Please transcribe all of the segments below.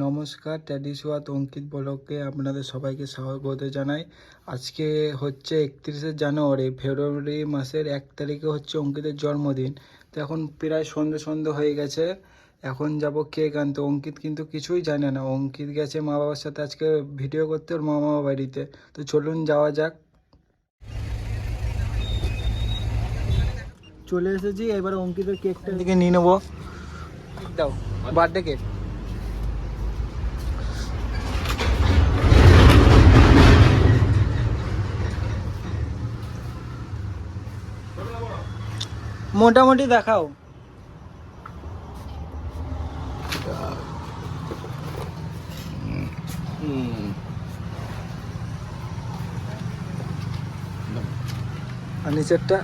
নমস্কার ট্যাডিসওয়াত অঙ্কিত ব্লকে আপনাদের সবাইকে স্বাগত জানাই। আজকে হচ্ছে একত্রিশে জানুয়ারি, ফেব্রুয়ারি মাসের এক তারিখে হচ্ছে অঙ্কিতের জন্মদিন। তো এখন প্রায় সন্ধে সন্ধে হয়ে গেছে। এখন যাব কেক আনতে। অঙ্কিত কিন্তু কিছুই জানে না। অঙ্কিত গেছে মা বাবার সাথে আজকে ভিডিও করতে, ওর মা বাবা বাড়িতে। তো চলুন যাওয়া যাক। চলে এসেছি, এবার অঙ্কিতের কেকটা দিকে নিয়ে নেব। দাও বার্থডে কেক মোটামুটি দেখাও। আর নিচেরটা?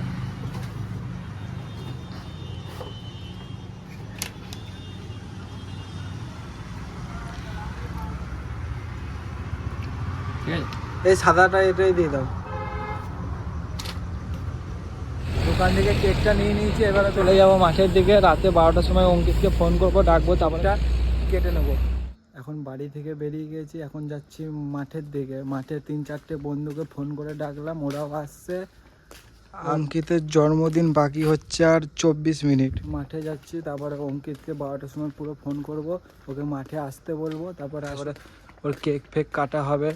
এই সাদাটা এটাই দিয়ে দাও। দোকান থেকে কেকটা নিয়ে নিয়েছি এবারে চলে যাব মাঠের দিকে। রাতে বারোটার সময় অঙ্কিতকে ফোন করব ডাকবো তারপরে কেটে নেব। এখন বাড়ি থেকে বেরিয়ে গেছি এখন যাচ্ছি মাঠের দিকে। মাঠে তিন চারটে বন্ধুকে ফোন করে ডাকলাম ওরাও আসছে। অঙ্কিতের জন্মদিন বাকি হচ্ছে আর চব্বিশ মিনিট। মাঠে যাচ্ছি তারপরে অঙ্কিতকে বারোটার সময় পুরো ফোন করব ওকে মাঠে আসতে বলব তারপরে তারপরে ওর কেক ফেক কাটা হবে।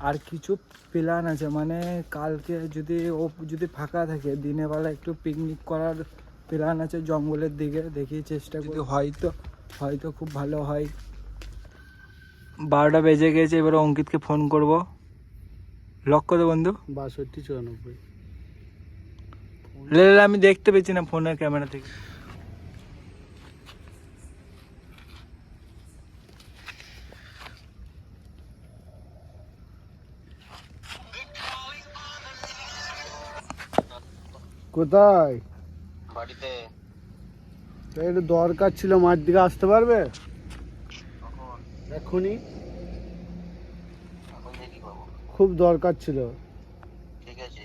আর কিছু প্ল্যান আছে। মানে কালকে যদি ও যদি ফাঁকা থাকে দিনের বেলা একটু পিকনিক করার প্ল্যান আছে জঙ্গলের দিকে দেখি চেষ্টা করি হয়তো হয়তো খুব ভালো হয়। বারোটা বেজে গেছে এবার অঙ্কিতকে ফোন করব। লক করে বন্ধু। বাষট্টি চুরানব্বই। লে, আমি দেখতে পেয়েছি না ফোনের ক্যামেরা থেকে। কোথায়? বাড়িতে। তা একটু দরকার ছিল মাঠ দিকে আসতে পারবে? এখনই। এখন দেখি পাবো খুব দরকার ছিল। ঠিক আছে।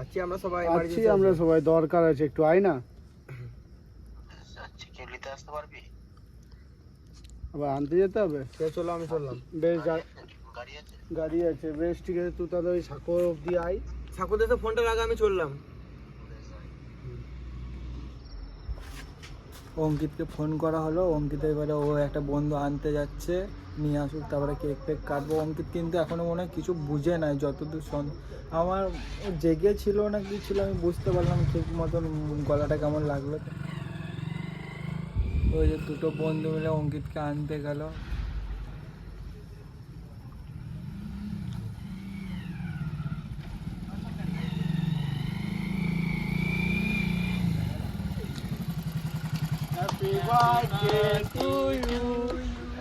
আছি আমরা সবাই আছি আমরা সবাই দরকার আছে একটু আয় না। আচ্ছা আসতে পারবি? আবার আনতে যেতে হবে? চলো আমি চললাম। বেশ গাড়ি আছে। গাড়ি আছে বেশ ঠিক আছে তুই তাহলে ওই সাঁকো অব্দি আয়। ঠাকুর দেশে ফোনটা লাগা আমি চললাম। অঙ্কিতকে ফোন করা হলো। অঙ্কিত এবারে ও একটা বন্ধু আনতে যাচ্ছে, নিয়ে আসুক, তারপরে কেক ফেক কাটবো। অঙ্কিত কিন্তু এখনও মনে হয় কিছু বুঝে নাই যতদূর শোন আমার জেগে ছিল না কি ছিল আমি বুঝতে পারলাম ঠিক মতন গলাটা কেমন লাগল। ওই যে দুটো বন্ধু মিলে অঙ্কিতকে আনতে গেল। birthday to you.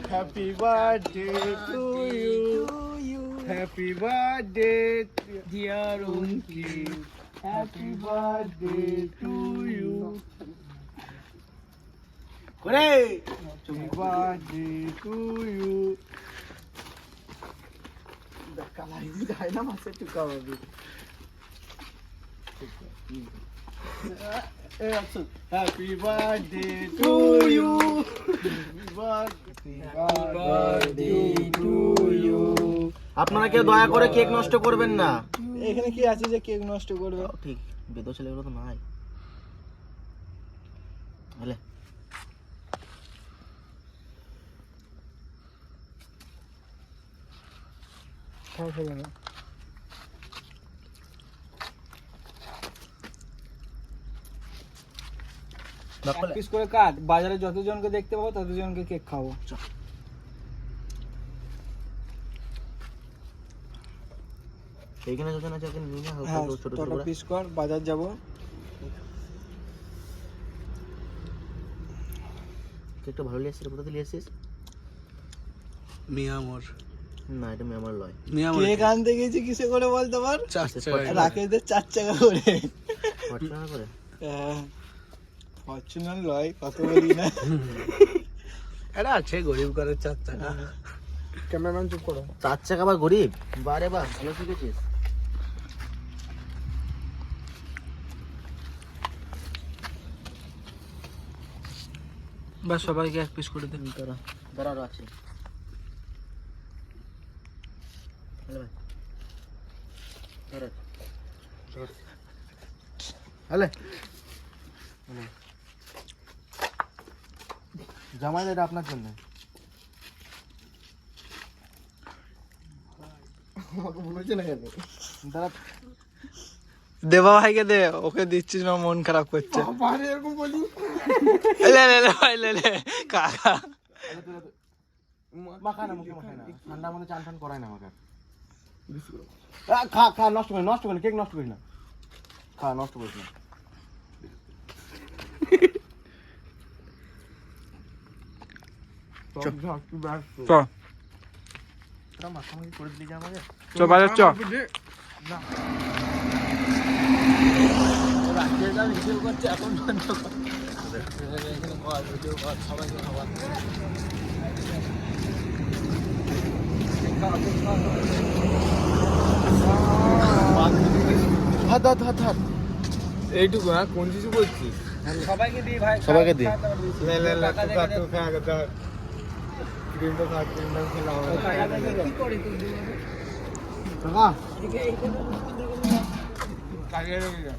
Happy birthday to you. Happy birthday, dear Unki. Happy birthday to you. Correct. Happy birthday to you. The color is not enough. I said to cover it. You birthday to you আপনারা কেউ দয়া করে cake নষ্ট করবেন না। এখানে কি আছে যে কেক নষ্ট করবে? ঠিক। বেদ ছেলেগুলো তো নাই। হলে খাও খাবে না পিস করে কাট। বাজারে যতজনকে দেখতে পাবো ততজনকে কেক খাব। এইখানে যখন আছে ওখানে নিয়ে না হালকা হ্যাঁ ছোট ছোট করে। পিস কর বাজার যাব। কেকটা ভালো লিয়েছিস কোথা থেকে লিয়েছিস মিয়ামর না এটা মেমার লয়। মিয়ামর কেক আনতে গেছি কিসে করে বলতে পার Fortuner- রাকেশদের চার। চাকা করে। Fortuner করে? ফরচুনার লয় কত বলি না এটা আছে গরিব ঘরের চার টাকা ক্যামেরাম্যান চুপ করো। চার চাকা বা গরিব? বারে বা ভালো শিখেছিস বা সবাইকে এক পিস করে দেন তোরা আরও আছে। হ্যালো হলে জামাই এটা আপনার জন্য। আমাকে বলেছে না দাদা দেবা ভাইকে দে ওকে দিচ্ছিস না মন খারাপ করছে। এরকম বলি? লে লে লে ভাই লে লে কাকা। মাখায় না মুখে না। ঠান্ডার মধ্যে চান টান করায় না আমাকে খা খা নষ্ট করি নষ্ট করি কেক নষ্ট করিস না। খা নষ্ট করিস না চ। চ তোরা মাখামাখি করে দিলি যে আমাকে চ বাজার চ ভিডিও করছে এখন বন্ধ কর এখানে কর হাত হাত হাত হাত। এইটুকু হ্যাঁ? কোন কিছু বলছিস? সবাইকে দিই ভাই সবাইকে দিই। খা তো ক্রিমটা খেলা হবে। কি করি তুই কাকা? কাজে লেগে যা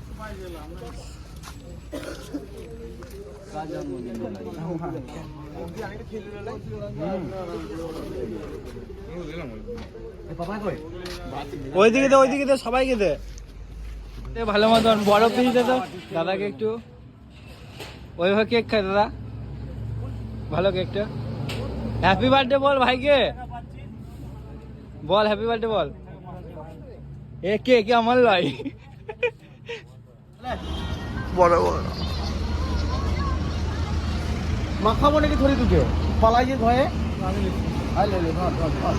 ওইদিকে দে ওইদিকে দে সবাইকে দে। দে ভালো মতন বড় পিস দে তো দাদাকে একটু। ওইভাবে কেক খায় দাদা। ভালো কেকটা হ্যাপি বার্থডে বল ভাইকে। বল হ্যাপি বার্থডে বল। এ কে কে আমার ভাই বড় বড়। মাখাবো নাকি ধরে দুটো পালাই যে ভয়ে আয় লে লে ধর ধর ধর।